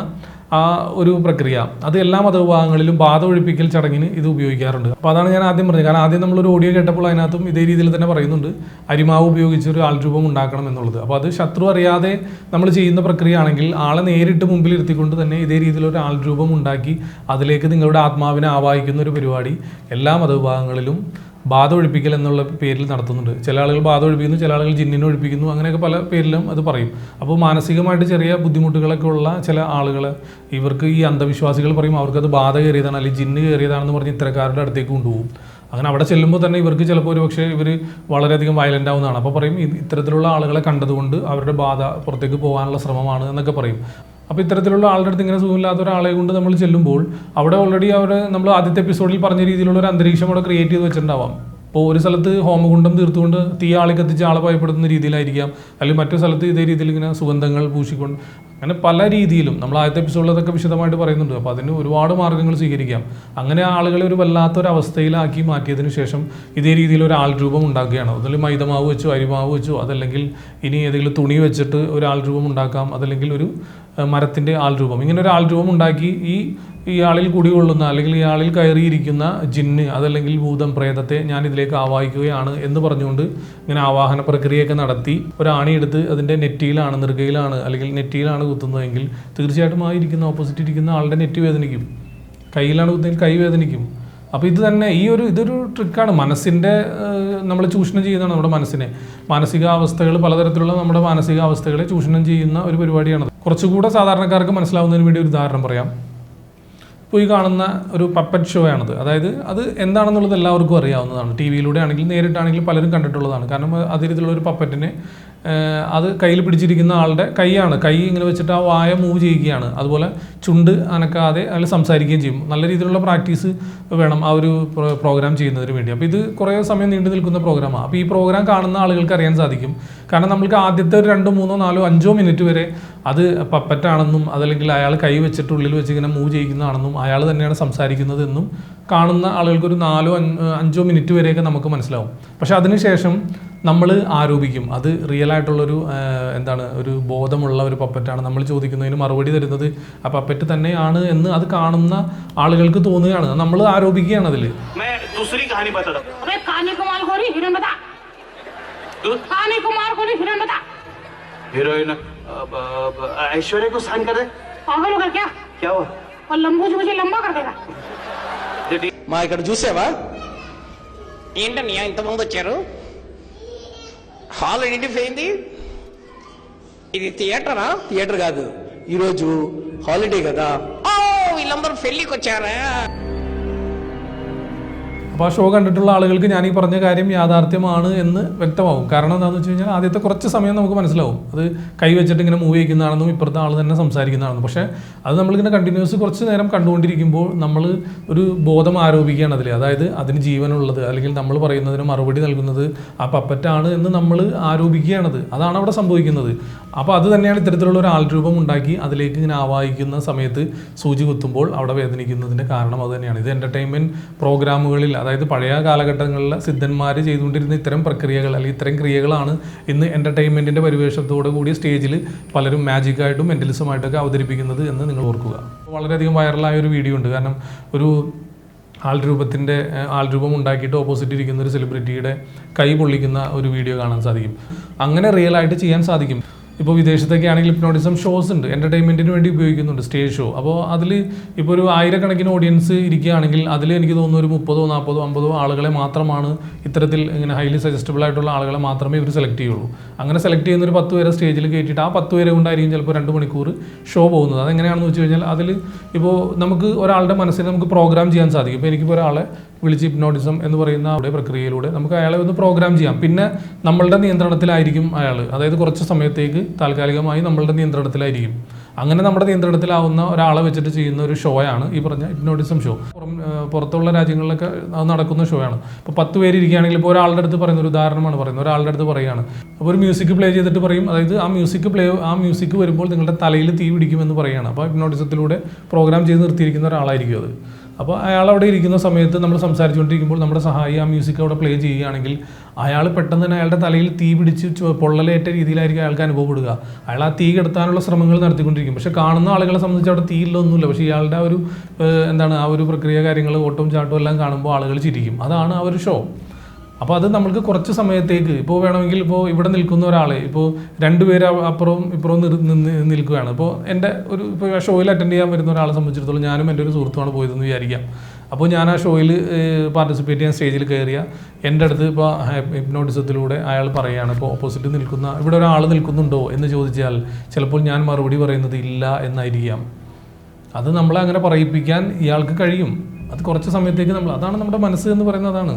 ആ ഒരു പ്രക്രിയ അത് എല്ലാ മതവിഭാഗങ്ങളിലും ബാധ ഒഴിപ്പിക്കൽ ചടങ്ങിന് ഇത് ഉപയോഗിക്കാറുണ്ട്. അപ്പോൾ അതാണ് ഞാൻ ആദ്യം പറഞ്ഞത്. കാരണം ആദ്യം നമ്മളൊരു ഓഡിയോ കേട്ടപ്പോൾ അതിനകത്തും ഇതേ രീതിയിൽ തന്നെ പറയുന്നുണ്ട് അരിമാവ് ഉപയോഗിച്ച് ഒരു ആൾരൂപം ഉണ്ടാക്കണം എന്നുള്ളത്. അപ്പോൾ അത് ശത്രു അറിയാതെ നമ്മൾ ചെയ്യുന്ന പ്രക്രിയ ആണെങ്കിൽ ആളെ നേരിട്ട് മുമ്പിൽ ഇരുത്തിക്കൊണ്ട് തന്നെ ഇതേ രീതിയിലൊരു ആൾരൂപം ഉണ്ടാക്കി അതിലേക്ക് നിങ്ങളുടെ ആത്മാവിനെ ആവാഹിക്കുന്ന ഒരു പരിപാടി എല്ലാ മതവിഭാഗങ്ങളിലും ബാധ ഒഴിപ്പിക്കൽ എന്നുള്ള പേരിൽ നടത്തുന്നുണ്ട്. ചില ആളുകൾ ബാധ ഒഴിപ്പിക്കുന്നു ചില ആളുകൾ ജിന്നിനെ ഒഴിപ്പിക്കുന്നു അങ്ങനെയൊക്കെ പല പേരിലും അത് പറയും. അപ്പോൾ മാനസികമായിട്ട് ചെറിയ ബുദ്ധിമുട്ടുകളൊക്കെ ഉള്ള ചില ആളുകൾ ഇവർക്ക് ഈ അന്ധവിശ്വാസികൾ പറയും അവർക്കത് ബാധ കയറിയതാണ് അല്ലെങ്കിൽ ജിന്ന് കയറിയതാണെന്ന് പറഞ്ഞ് ഇത്തരക്കാരുടെ അടുത്തേക്ക് കൊണ്ടുപോകും. അങ്ങനെ അവിടെ ചെല്ലുമ്പോൾ തന്നെ ഇവർക്ക് ചിലപ്പോൾ ഒരു പക്ഷേ ഇവർ വളരെയധികം വയലന്റ് ആവുന്നതാണ്. അപ്പോൾ പറയും ഇത്തരത്തിലുള്ള ആളുകളെ കണ്ടതുകൊണ്ട് അവരുടെ ബാധ പുറത്തേക്ക് പോകാനുള്ള ശ്രമമാണ് എന്നൊക്കെ പറയും. അപ്പോൾ ഇത്തരത്തിലുള്ള ആളുടെ അടുത്ത് ഇങ്ങനെ സുഖമില്ലാത്ത ഒരാളെ കൊണ്ട് നമ്മൾ ചെല്ലുമ്പോൾ അവിടെ ഓൾറെഡി അവർ നമ്മൾ ആദ്യത്തെ എപ്പിസോഡിൽ പറഞ്ഞ രീതിയിലുള്ള ഒരു അന്തരീക്ഷം അവിടെ ക്രിയേറ്റ് ചെയ്ത് വെച്ചിട്ടുണ്ടാവാം. ഇപ്പോൾ ഒരു സ്ഥലത്ത് ഹോമകുണ്ടം തീർത്തുകൊണ്ട് തീ ആളെ കത്തിച്ച് ആളെ ഭയപ്പെടുത്തുന്ന രീതിയിലായിരിക്കാം. അല്ലെങ്കിൽ മറ്റൊരു സ്ഥലത്ത് ഇതേ രീതിയിൽ ഇങ്ങനെ സുഗന്ധങ്ങൾ പൂശിക്കൊണ്ട് അങ്ങനെ പല രീതിയിലും നമ്മൾ ആദ്യത്തെ എപ്പിസോഡിൽ അതൊക്കെ വിശദമായിട്ട് പറയുന്നുണ്ട്. അപ്പോൾ അതിന് ഒരുപാട് മാർഗങ്ങൾ സ്വീകരിക്കാം. അങ്ങനെ ആളുകളെ ഒരു വല്ലാത്തൊരവസ്ഥയിലാക്കി മാറ്റിയതിന് ശേഷം ഇതേ രീതിയിൽ ഒരു ആൾ രൂപം ഉണ്ടാക്കുകയാണ്. അതിൽ മൈദമാവ് വെച്ചോ അരിമാവ് വെച്ചോ അതല്ലെങ്കിൽ ഇനി ഏതെങ്കിലും തുണി വെച്ചിട്ട് ഒരു ആൾ രൂപം ഉണ്ടാക്കാം അതല്ലെങ്കിൽ ഒരു മരത്തിന്റെ ആൾ രൂപം. ഇങ്ങനെ ഒരു ആൾ രൂപം ഉണ്ടാക്കി ഈ ഇയാളിൽ കുടികൊള്ളുന്ന അല്ലെങ്കിൽ ഇയാളിൽ കയറിയിരിക്കുന്ന ജിന്ന് അതല്ലെങ്കിൽ ഭൂതം പ്രേതത്തെ ഞാൻ ഇതിലേക്ക് ആവാഹിക്കുകയാണ് എന്ന് പറഞ്ഞുകൊണ്ട് ഇങ്ങനെ ആവാഹന പ്രക്രിയയൊക്കെ നടത്തി. ഒരാണിയെടുത്ത് അതിന്റെ നെറ്റിയിലാണ് നെറുകയിലാണ് അല്ലെങ്കിൽ നെറ്റിയിലാണ് കുത്തുന്നതെങ്കിൽ തീർച്ചയായിട്ടും ആ ഇരിക്കുന്ന ഓപ്പോസിറ്റ് ഇരിക്കുന്ന ആളുടെ നെറ്റി വേദനിക്കും. കയ്യിലാണ് കുത്തുന്നതെങ്കിൽ കൈ വേദനിക്കും. അപ്പോൾ ഇത് തന്നെ ഈ ഒരു ഇതൊരു ട്രിക്കാണ് മനസ്സിന്റെ നമ്മൾ ചൂഷണം ചെയ്യുന്നതാണ് നമ്മുടെ മനസ്സിനെ. മാനസികാവസ്ഥകൾ പലതരത്തിലുള്ള നമ്മുടെ മാനസികാവസ്ഥകളെ ചൂഷണം ചെയ്യുന്ന ഒരു പരിപാടിയാണ് കുറച്ചുകൂടെ സാധാരണക്കാർക്ക് മനസ്സിലാവുന്നതിന് വേണ്ടി ഒരു ഉദാഹരണം പറയാം. ഈ കാണുന്ന ഒരു പപ്പറ്റ് ഷോ ആണത്. അതായത് അത് എന്താണെന്നുള്ളത് എല്ലാവർക്കും അറിയാവുന്നതാണ്. ടി വിയിലൂടെ ആണെങ്കിലും നേരിട്ടാണെങ്കിലും പലരും കണ്ടിട്ടുള്ളതാണ്. കാരണം അതേ ഒരു പപ്പറ്റിനെ അത് കയ്യിൽ പിടിച്ചിരിക്കുന്ന ആളുടെ കൈയാണ്. കൈ ഇങ്ങനെ വെച്ചിട്ട് ആ വായ മൂവ് ചെയ്യുകയാണ്. അതുപോലെ ചുണ്ട് അനക്കാതെ അതിൽ സംസാരിക്കുകയും ചെയ്യും. നല്ല രീതിയിലുള്ള പ്രാക്ടീസ് വേണം ആ ഒരു പ്രോഗ്രാം ചെയ്യുന്നതിന് വേണ്ടി. അപ്പോൾ ഇത് കുറേ സമയം നീണ്ടു നിൽക്കുന്ന പ്രോഗ്രാമാണ് അപ്പോൾ ഈ പ്രോഗ്രാം കാണുന്ന ആളുകൾക്ക് അറിയാൻ സാധിക്കും. കാരണം നമ്മൾക്ക് ആദ്യത്തെ ഒരു രണ്ടോ മൂന്നോ നാലോ അഞ്ചോ മിനിറ്റ് വരെ അത് പപ്പറ്റാണെന്നും അതല്ലെങ്കിൽ അയാൾ കൈ വെച്ചിട്ട് ഉള്ളിൽ വെച്ച് ഇങ്ങനെ മൂവ് ചെയ്യിക്കുന്നതാണെന്നും അയാൾ തന്നെയാണ് സംസാരിക്കുന്നത് എന്നും കാണുന്ന ആളുകൾക്ക് ഒരു നാലോ അഞ്ച്- അഞ്ചോ മിനിറ്റ് വരെയൊക്കെ നമുക്ക് മനസ്സിലാവും പക്ഷെ അതിനുശേഷം നമ്മൾ ആരോപിക്കും അത് റിയൽ ആയിട്ടുള്ളൊരു ആ, എന്താണ് ഒരു ബോധമുള്ള ഒരു പപ്പറ്റാണ് നമ്മൾ ചോദിക്കുന്നതിന് മറുപടി തരുന്നത് ആ പപ്പറ്റ് തന്നെയാണ് എന്ന് അത് കാണുന്ന ആളുകൾക്ക് തോന്നുകയാണ് നമ്മൾ ആരോപിക്കുകയാണ് അതിൽ मैं दूसरी कहानी बताता हूँ अबे कानी कुमार गोरी हिरन बता कानी कुमार गोरी हिरन बता हीरोइन अब- अब ऐश्वर्या को साइन कर दे पागल होगा क्या क्या हुआ और लंबू जो मुझे लंबा कर देगा మా ఇక్కడ చూసావా? ఏంటన్నయ్య ఇంతమంది వచ్చారు? హాల్ ఐడెంటిఫై అయింది? ఇది థియేటరా? థియేటర్ కాదు. ఈరోజు హాలిడే కదా. ఓ వీళ్ళందరూ పెళ్ళికి వచ్చారా അപ്പോൾ ആ ഷോ കണ്ടിട്ടുള്ള ആളുകൾക്ക് ഞാൻ ഈ പറഞ്ഞ കാര്യം യാഥാർത്ഥ്യമാണ് എന്ന് വ്യക്തമാവും. കാരണം എന്താണെന്ന് വെച്ച് കഴിഞ്ഞാൽ ആദ്യത്തെ കുറച്ച് സമയം നമുക്ക് മനസ്സിലാവും. അത് കൈവച്ചിട്ട് ഇങ്ങനെ മൂവ് ചെയ്യിക്കുന്നതാണെന്നും ഇപ്പുറത്തെ ആൾ തന്നെ സംസാരിക്കുന്നതാണെന്നും. പക്ഷേ അത് നമ്മളിങ്ങനെ കണ്ടിന്യൂസ് കുറച്ച് നേരം കണ്ടുകൊണ്ടിരിക്കുമ്പോൾ നമ്മൾ ഒരു ബോധം ആരോപിക്കുകയാണ് അതിൽ അതായത് അതിന് ജീവനുള്ളത് അല്ലെങ്കിൽ നമ്മൾ പറയുന്നതിന് മറുപടി നൽകുന്നത് ആ പപ്പറ്റാണ് എന്ന് നമ്മൾ ആരോപിക്കുകയാണത്. അതാണ് അവിടെ സംഭവിക്കുന്നത്. അപ്പോൾ അത് തന്നെയാണ് ഇത്തരത്തിലുള്ള ഒരു ആൾരൂപം ഉണ്ടാക്കി അതിലേക്ക് ഇങ്ങനെ ആവാഹിക്കുന്ന സമയത്ത് സൂചി കുത്തുമ്പോൾ അവിടെ വേദനിക്കുന്നതിന്റെ കാരണം അത് തന്നെയാണ്. ഇത് എന്റർടൈൻമെന്റ് പ്രോഗ്രാമുകളിൽ അതായത് പഴയ കാലഘട്ടങ്ങളിൽ സിദ്ധന്മാർ ചെയ്തുകൊണ്ടിരുന്ന ഇത്തരം പ്രക്രിയകൾ അല്ലെങ്കിൽ ഇത്തരം ക്രിയകളാണ് ഇന്ന് എന്റർടൈൻമെന്റിന്റെ പരിവേഷത്തോടു കൂടി സ്റ്റേജിൽ പലരും മാജിക്കായിട്ടും മെന്റലിസമായിട്ടൊക്കെ അവതരിപ്പിക്കുന്നത് എന്ന് നിങ്ങൾ ഓർക്കുക. വളരെയധികം വൈറലായ ഒരു വീഡിയോ ഉണ്ട്. കാരണം ഒരു ആൾരൂപത്തിന്റെ ആൾരൂപം ഉണ്ടാക്കിയിട്ട് ഓപ്പോസിറ്റ് ഇരിക്കുന്ന ഒരു സെലിബ്രിറ്റിയുടെ കൈ പൊള്ളിക്കുന്ന ഒരു വീഡിയോ കാണാൻ സാധിക്കും. അങ്ങനെ റിയൽ ആയിട്ട് ചെയ്യാൻ സാധിക്കും. ഇപ്പോൾ വിദേശത്തൊക്കെ ആണെങ്കിൽ ഹിപ്നോട്ടിസം ഷോസ് ഉണ്ട്. എന്റർടൈൻമെന്റിന് വേണ്ടി ഉപയോഗിക്കുന്നുണ്ട് സ്റ്റേജ് ഷോ അപ്പോൾ അതിൽ ഇപ്പോൾ ഒരു ആയിരക്കണക്കിന് ഓഡിയൻസ് ഇരിക്കുകയാണെങ്കിൽ അതിൽ എനിക്ക് തോന്നുന്നു ഒരു മുപ്പതോ നാൽപ്പതോ അമ്പതോ ആളുകളെ മാത്രമാണ് ഇത്തരത്തിൽ ഇങ്ങനെ ഹൈലി സജസ്റ്റബിൾ ആയിട്ടുള്ള ആളുകളെ മാത്രമേ ഇവർ സെലക്ട് ചെയ്യുള്ളൂ. അങ്ങനെ സെലക്ട് ചെയ്യുന്ന ഒരു പത്ത് പേരെ സ്റ്റേജിൽ കയറ്റിയിട്ട് ആ പത്ത് പേരെ കൊണ്ടായിരിക്കും ചിലപ്പോൾ രണ്ട് മണിക്കൂർ ഷോ പോകുന്നത്. അതെങ്ങനെയാണെന്ന് വെച്ച് കഴിഞ്ഞാൽ അതിൽ ഇപ്പോൾ നമുക്ക് ഒരാളുടെ മനസ്സിനെ നമുക്ക് പ്രോഗ്രാം ചെയ്യാൻ സാധിക്കും. ഇപ്പോൾ എനിക്കിപ്പോൾ ഒരാളെ വിളിച്ച് ഹിപ്നോട്ടിസം എന്ന് പറയുന്ന അവിടെ പ്രക്രിയയിലൂടെ നമുക്ക് അയാളെ ഒന്ന് പ്രോഗ്രാം ചെയ്യാം. പിന്നെ നമ്മളുടെ നിയന്ത്രണത്തിലായിരിക്കും അയാൾ അതായത് കുറച്ച് സമയത്തേക്ക് താൽക്കാലികമായി നമ്മളുടെ നിയന്ത്രണത്തിലായിരിക്കും. അങ്ങനെ നമ്മുടെ നിയന്ത്രണത്തിലാവുന്ന ഒരാളെ വെച്ചിട്ട് ചെയ്യുന്ന ഒരു ഷോയാണ് ഈ പറഞ്ഞ ഹിപ്നോട്ടിസം ഷോ പുറം പുറത്തുള്ള രാജ്യങ്ങളിലൊക്കെ അത് നടക്കുന്ന ഷോയാണ് ഇപ്പോൾ പത്ത് പേര് ഇരിക്കുകയാണെങ്കിൽ ഇപ്പോൾ ഒരാളുടെ അടുത്ത് പറയുന്ന ഒരു ഉദാഹരണമാണ് പറയുന്നത്. ഒരാളുടെ അടുത്ത് പറയുകയാണ്. അപ്പോൾ ഒരു മ്യൂസിക് പ്ലേ ചെയ്തിട്ട് പറയും. അതായത് ആ മ്യൂസിക് പ്ലേ ആ മ്യൂസിക് വരുമ്പോൾ നിങ്ങളുടെ തലയിൽ തീ പിടിക്കുമെന്ന് പറയുകയാണ്. അപ്പോൾ ഹിപ്നോട്ടിസത്തിലൂടെ പ്രോഗ്രാം ചെയ്ത് നിർത്തിയിരിക്കുന്ന ഒരാളായിരിക്കും അത്. അപ്പോൾ അയാൾ അവിടെ ഇരിക്കുന്ന സമയത്ത് നമ്മൾ സംസാരിച്ചുകൊണ്ടിരിക്കുമ്പോൾ നമ്മുടെ സഹായി ആ മ്യൂസിക് അവിടെ പ്ലേ ചെയ്യുകയാണെങ്കിൽ അയാൾ പെട്ടെന്ന് തന്നെ അയാളുടെ തലയിൽ തീ പിടിച്ച് പൊള്ളലേറ്റ രീതിയിലായിരിക്കും അയാൾക്ക് അനുഭവപ്പെടുക. അയാൾ ആ തീ കെടുത്താനുള്ള ശ്രമങ്ങൾ നടത്തിക്കൊണ്ടിരിക്കും. പക്ഷേ കാണുന്ന ആളുകളെ സംബന്ധിച്ച് അവിടെ തീയില്ല ഒന്നുമില്ല പക്ഷേ ഇയാളുടെ ആ ഒരു എന്താണ് ആ ഒരു പ്രക്രിയ കാര്യങ്ങൾ ഓട്ടവും ചാട്ടവും എല്ലാം കാണുമ്പോൾ ആളുകൾ ചിരിക്കും. അതാണ് ആ ഒരു ഷോ അപ്പോൾ അത് നമ്മൾക്ക് കുറച്ച് സമയത്തേക്ക് ഇപ്പോൾ വേണമെങ്കിൽ ഇപ്പോൾ ഇവിടെ നിൽക്കുന്ന ഒരാളെ ഇപ്പോൾ രണ്ടുപേര് അപ്പുറവും ഇപ്പുറവും നിന്ന് നിൽക്കുകയാണ്. ഇപ്പോൾ എന്റെ ഒരു ഇപ്പോൾ ഷോയിൽ അറ്റൻഡ് ചെയ്യാൻ വരുന്ന ഒരാളെ സംബന്ധിച്ചിടത്തോളം ഞാനും എന്റെ ഒരു സുഹൃത്തുമാണ് പോയതെന്ന് വിചാരിക്കാം. അപ്പോൾ ഞാൻ ആ ഷോയിൽ പാർട്ടിസിപ്പേറ്റ് ചെയ്യാൻ സ്റ്റേജിൽ കയറിയ എന്റെ അടുത്ത് ഇപ്പോൾ ഹിപ്നോട്ടിസത്തിലൂടെ അയാൾ പറയുകയാണ് ഇപ്പോൾ ഓപ്പോസിറ്റ് നിൽക്കുന്ന ഇവിടെ ഒരാൾ നിൽക്കുന്നുണ്ടോ എന്ന് ചോദിച്ചാൽ ചിലപ്പോൾ ഞാൻ മറുപടി പറയുന്നത് ഇല്ല എന്നായിരിക്കാം. അത് നമ്മളെ അങ്ങനെ പറയിപ്പിക്കാൻ ഇയാൾക്ക് കഴിയും. അത് കുറച്ച് സമയത്തേക്ക് നമ്മൾ അതാണ് നമ്മുടെ മനസ്സ് എന്ന് പറയുന്നത് അതാണ്.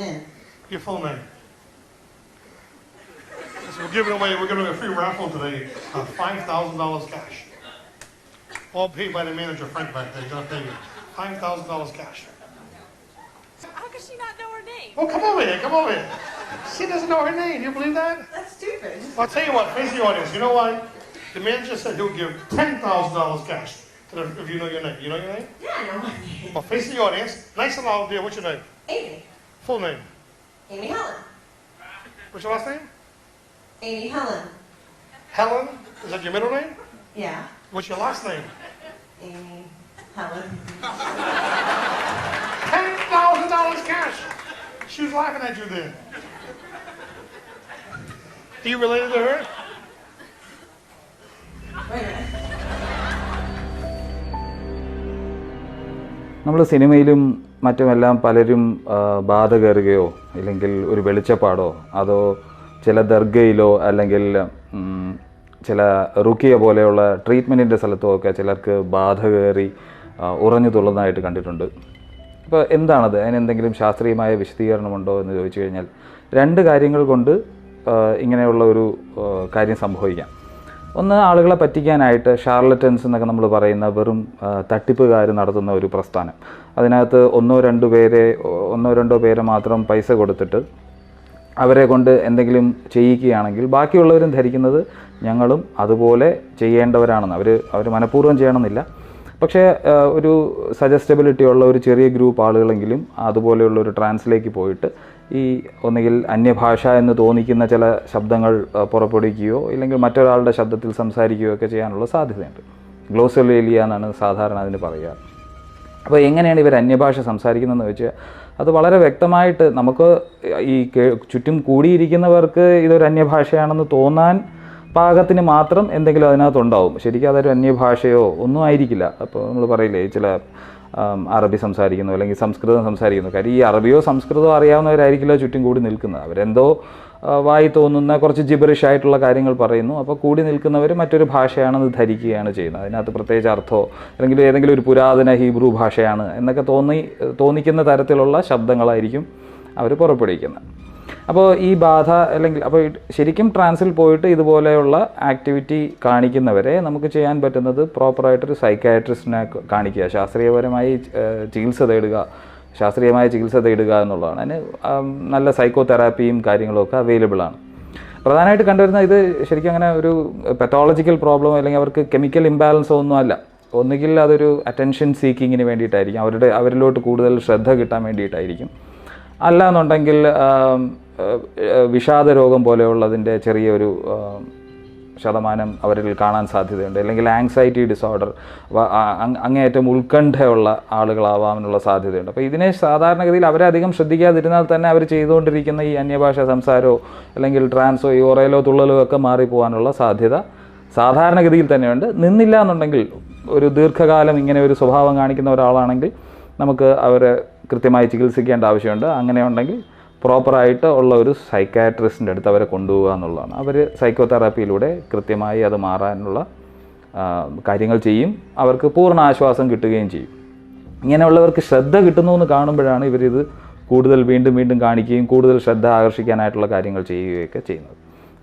Name. Your full name. So we're giving away, we're giving away a free raffle today of five thousand dollars cash. All paid by the manager Frank back there. He's gonna pay you five thousand dollars cash. How could she not know her name? Well, come over here, come over here. She doesn't know her name. You believe that? That's stupid. I'll tell you what. Face the audience. You know why? The manager said he'll give ten thousand dollars cash to the, if you know your name. You know your name? Yeah, I know my name. Well, face the audience. Nice and loud, dear. What's your name? Amy. Full name. Amy Helen. What's your last name? Amy Helen. Helen. Is that your middle name? Yeah. What's your last name? Amy Helen. Ten thousand dollars cash. She was laughing at you then. Are you related to her? Wait a minute. നമ്മൾ സിനിമയിലും മറ്റുമെല്ലാം പലരും ബാധ കയറുകയോ ഇല്ലെങ്കിൽ ഒരു വെളിച്ചപ്പാടോ അതോ ചില ദർഗയിലോ അല്ലെങ്കിൽ ചില റുക്കിയ പോലെയുള്ള ട്രീറ്റ്മെന്റിന്റെ സ്ഥലത്തോ ഒക്കെ ചിലർക്ക് ബാധ കയറി ഉറഞ്ഞു തുള്ളുന്നതായിട്ട് കണ്ടിട്ടുണ്ട്. അപ്പോൾ എന്താണത്? അതിനെന്തെങ്കിലും ശാസ്ത്രീയമായ വിശദീകരണമുണ്ടോ എന്ന് ചോദിച്ചു കഴിഞ്ഞാൽ രണ്ട് കാര്യങ്ങൾ കൊണ്ട് ഇങ്ങനെയുള്ള ഒരു കാര്യം സംഭവിക്കാം. ഒന്ന് ആളുകളെ പറ്റിക്കാനായിട്ട് ഷാർലറ്റൻസ് എന്നൊക്കെ നമ്മൾ പറയുന്ന വെറും തട്ടിപ്പുകാർ നടത്തുന്ന ഒരു പ്രസ്ഥാനം. അതിനകത്ത് ഒന്നോ രണ്ടോ പേരെ ഒന്നോ രണ്ടോ പേരെ മാത്രം പൈസ കൊടുത്തിട്ട് അവരെ കൊണ്ട് എന്തെങ്കിലും ചെയ്യിക്കുകയാണെങ്കിൽ ബാക്കിയുള്ളവരും ധരിക്കുന്നത് ഞങ്ങളും അതുപോലെ ചെയ്യേണ്ടവരാണെന്ന്. അവർ അവർ മനഃപൂർവം ചെയ്യണമെന്നില്ല. പക്ഷേ ഒരു സജസ്റ്റബിലിറ്റി ഉള്ള ഒരു ചെറിയ ഗ്രൂപ്പ് ആളുകളെങ്കിലും അതുപോലെയുള്ള ഒരു ട്രാൻസിലേക്ക് പോയിട്ട് ഈ ഒന്നുകിൽ അന്യഭാഷ എന്ന് തോന്നിക്കുന്ന ചില ശബ്ദങ്ങൾ പുറപ്പെടുവിക്കുകയോ ഇല്ലെങ്കിൽ മറ്റൊരാളുടെ ശബ്ദത്തിൽ സംസാരിക്കുകയോ ഒക്കെ ചെയ്യാനുള്ള സാധ്യതയുണ്ട്. ഗ്ലോസലേലിയ എന്നാണ് സാധാരണ അതിന് പറയുക അപ്പോൾ എങ്ങനെയാണ് ഇവർ അന്യഭാഷ സംസാരിക്കുന്നതെന്ന് വെച്ചാൽ അത് വളരെ വ്യക്തമായിട്ട് നമുക്ക് ഈ ചുറ്റും കൂടിയിരിക്കുന്നവർക്ക് ഇതൊരു അന്യഭാഷയാണെന്ന് തോന്നാൻ പാകത്തിന് മാത്രം എന്തെങ്കിലും അതിനകത്തുണ്ടാവും. ശരിക്കും അതൊരു അന്യഭാഷയോ ഒന്നും ആയിരിക്കില്ല. അപ്പോൾ നമ്മൾ പറയില്ലേ ചില അറബി സംസാരിക്കുന്നു അല്ലെങ്കിൽ സംസ്കൃതം സംസാരിക്കുന്നു. കാര്യം ഈ അറബിയോ സംസ്കൃതമോ അറിയാവുന്നവരായിരിക്കില്ല ചുറ്റും കൂടി നിൽക്കുന്നത്. അവരെന്തോ വായി തോന്നുന്ന കുറച്ച് ജിബറിഷ് ആയിട്ടുള്ള കാര്യങ്ങൾ പറയുന്നു. അപ്പോൾ കൂടി നിൽക്കുന്നവർ മറ്റൊരു ഭാഷയാണെന്ന് ധരിക്കുകയാണ് ചെയ്യുന്നത്. അതിനകത്ത് പ്രത്യേകിച്ച് അർത്ഥമോ അല്ലെങ്കിൽ ഏതെങ്കിലും ഒരു പുരാതന ഹീബ്രു ഭാഷയാണ് എന്നൊക്കെ തോന്നി തോന്നിക്കുന്ന തരത്തിലുള്ള ശബ്ദങ്ങളായിരിക്കും അവർ പുറപ്പെടുവിക്കുന്നത്. അപ്പോൾ ഈ ബാധ അല്ലെങ്കിൽ അപ്പോൾ ശരിക്കും ട്രാൻസിൽ പോയിട്ട് ഇതുപോലെയുള്ള ആക്ടിവിറ്റി കാണിക്കുന്നവരെ നമുക്ക് ചെയ്യാൻ പറ്റുന്നത് പ്രോപ്പറായിട്ടൊരു സൈക്കാട്രിസ്റ്റിനെ കാണിക്കുക. ശാസ്ത്രീയപരമായി ചികിത്സ തേടുക. ശാസ്ത്രീയമായ ചികിത്സ തേടുക എന്നുള്ളതാണ്. അതിന് നല്ല സൈക്കോ തെറാപ്പിയും കാര്യങ്ങളുമൊക്കെ അവൈലബിൾ ആണ്. പ്രധാനമായിട്ട് കണ്ടുവരുന്ന ഇത് ശരിക്കും അങ്ങനെ ഒരു പെത്തോളജിക്കൽ പ്രോബ്ലം അല്ലെങ്കിൽ അവർക്ക് കെമിക്കൽ ഇംബാലൻസോ ഒന്നും അല്ല. ഒന്നുകിൽ അതൊരു അറ്റൻഷൻ സീക്കിങ്ങിന് വേണ്ടിയിട്ടായിരിക്കും. അവരുടെ അവരിലോട്ട് കൂടുതൽ ശ്രദ്ധ കിട്ടാൻ വേണ്ടിയിട്ടായിരിക്കും. അല്ല എന്നുണ്ടെങ്കിൽ വിഷാദ രോഗം പോലെയുള്ളതിന്റെ ചെറിയൊരു ശതമാനം അവരിൽ കാണാൻ സാധ്യതയുണ്ട്. അല്ലെങ്കിൽ ആങ്സൈറ്റി ഡിസോർഡർ അങ്ങേയറ്റം ഉത്കണ്ഠയുള്ള ആളുകളാവാനുള്ള സാധ്യതയുണ്ട്. അപ്പോൾ ഇതിനെ സാധാരണഗതിയിൽ അവരധികം ശ്രദ്ധിക്കാതിരുന്നാൽ തന്നെ അവർ ചെയ്തുകൊണ്ടിരിക്കുന്ന ഈ അന്യഭാഷ സംസാരമോ അല്ലെങ്കിൽ ട്രാൻസോ യോറയിലോ തുള്ളലോ ഒക്കെ മാറിപ്പോകാനുള്ള സാധ്യത സാധാരണഗതിയിൽ തന്നെയുണ്ട്. നിന്നില്ല എന്നുണ്ടെങ്കിൽ ഒരു ദീർഘകാലം ഇങ്ങനെ ഒരു സ്വഭാവം കാണിക്കുന്ന ഒരാളാണെങ്കിൽ നമുക്ക് അവരെ കൃത്യമായി ചികിത്സിക്കേണ്ട ആവശ്യമുണ്ട്. അങ്ങനെ ഉണ്ടെങ്കിൽ പ്രോപ്പറായിട്ട് ഉള്ള ഒരു സൈക്കാട്രിസ്റ്റിന്റെ അടുത്ത് അവരെ കൊണ്ടുപോകുക എന്നുള്ളതാണ്. അവർ സൈക്കോതെറാപ്പിയിലൂടെ കൃത്യമായി അത് മാറാനുള്ള കാര്യങ്ങൾ ചെയ്യും. അവർക്ക് പൂർണ ആശ്വാസം കിട്ടുകയും ചെയ്യും. ഇങ്ങനെയുള്ളവർക്ക് ശ്രദ്ധ കിട്ടുന്നു എന്ന് കാണുമ്പോഴാണ് ഇവരിത് കൂടുതൽ വീണ്ടും വീണ്ടും കാണിക്കുകയും കൂടുതൽ ശ്രദ്ധ ആകർഷിക്കാനായിട്ടുള്ള കാര്യങ്ങൾ ചെയ്യുകയൊക്കെ ചെയ്യുന്നത്.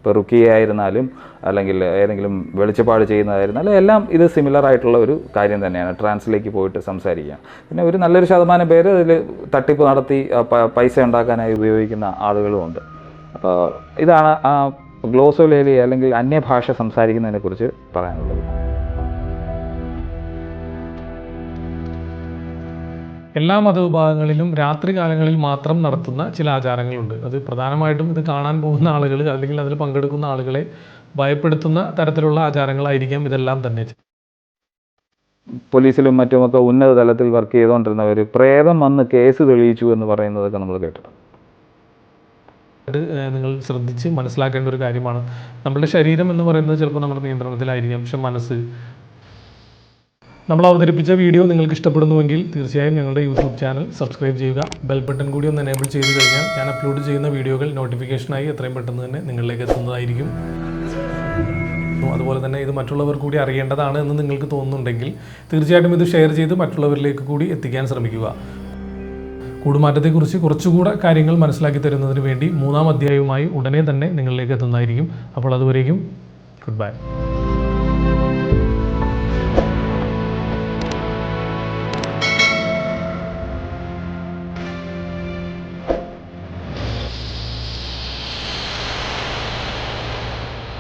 ഇപ്പോൾ റുക്കിയ ആയിരുന്നാലും അല്ലെങ്കിൽ ഏതെങ്കിലും വെളിച്ചപ്പാട് ചെയ്യുന്നതായിരുന്നാലും എല്ലാം ഇത് സിമിലർ ആയിട്ടുള്ള ഒരു കാര്യം തന്നെയാണ്. ട്രാൻസിലേക്ക് പോയിട്ട് സംസാരിക്കുക പിന്നെ ഒരു നല്ലൊരു ശതമാനം പേര് അതിൽ തട്ടിപ്പ് നടത്തി പൈസ ഉണ്ടാക്കാനായി ഉപയോഗിക്കുന്ന ആളുകളുമുണ്ട് അപ്പോൾ ഇതാണ് ഗ്ലോസോലേലി അല്ലെങ്കിൽ അന്യഭാഷ സംസാരിക്കുന്നതിനെക്കുറിച്ച് പറയാനുള്ളത്. എല്ലാ മതവിഭാഗങ്ങളിലും രാത്രി കാലങ്ങളിൽ മാത്രം നടത്തുന്ന ചില ആചാരങ്ങളുണ്ട്. അത് പ്രധാനമായിട്ടും ഇത് കാണാൻ പോകുന്ന ആളുകൾ അല്ലെങ്കിൽ അതിൽ പങ്കെടുക്കുന്ന ആളുകളെ ഭയപ്പെടുത്തുന്ന തരത്തിലുള്ള ആചാരങ്ങളായിരിക്കാം ഇതെല്ലാം തന്നെ. പോലീസിലും മറ്റുമൊക്കെ ഉന്നത തലത്തിൽ വർക്ക് ചെയ്തുകൊണ്ടിരുന്നവർ പ്രേതം വന്ന് കേസ് തെളിയിച്ചു എന്ന് പറയുന്നതൊക്കെ നമ്മൾ കേട്ടിട്ടുണ്ട്. അത് നിങ്ങൾ ശ്രദ്ധിച്ച് മനസ്സിലാക്കേണ്ട ഒരു കാര്യമാണ്. നമ്മുടെ ശരീരം എന്ന് പറയുന്നത് ചിലപ്പോൾ നമ്മുടെ നിയന്ത്രണത്തിലായിരിക്കാം. പക്ഷെ മനസ്സ് നമ്മൾ അവതരിപ്പിച്ച വീഡിയോ നിങ്ങൾക്ക് ഇഷ്ടപ്പെടുന്നുവെങ്കിൽ തീർച്ചയായും ഞങ്ങളുടെ യൂട്യൂബ് ചാനൽ സബ്സ്ക്രൈബ് ചെയ്യുക. ബെൽ ബട്ടൺ കൂടി ഒന്ന് എനേബിൾ ചെയ്ത് കഴിഞ്ഞാൽ ഞാൻ അപ്ലോഡ് ചെയ്യുന്ന വീഡിയോകൾ നോട്ടിഫിക്കേഷനായി എത്രയും പെട്ടെന്ന് തന്നെ നിങ്ങളിലേക്ക് എത്തുന്നതായിരിക്കും. അതുപോലെ തന്നെ ഇത് മറ്റുള്ളവർ കൂടി അറിയേണ്ടതാണ് എന്ന് നിങ്ങൾക്ക് തോന്നുന്നുണ്ടെങ്കിൽ തീർച്ചയായിട്ടും ഇത് ഷെയർ ചെയ്ത് മറ്റുള്ളവരിലേക്ക് കൂടി എത്തിക്കാൻ ശ്രമിക്കുക. കൂടുമാറ്റത്തെക്കുറിച്ച് കുറച്ചുകൂടെ കാര്യങ്ങൾ മനസ്സിലാക്കി തരുന്നതിന് വേണ്ടി മൂന്നാം അധ്യായവുമായി ഉടനെ തന്നെ നിങ്ങളിലേക്ക് എത്തുന്നതായിരിക്കും. അപ്പോൾ അതുവരേക്കും ഗുഡ് ബൈ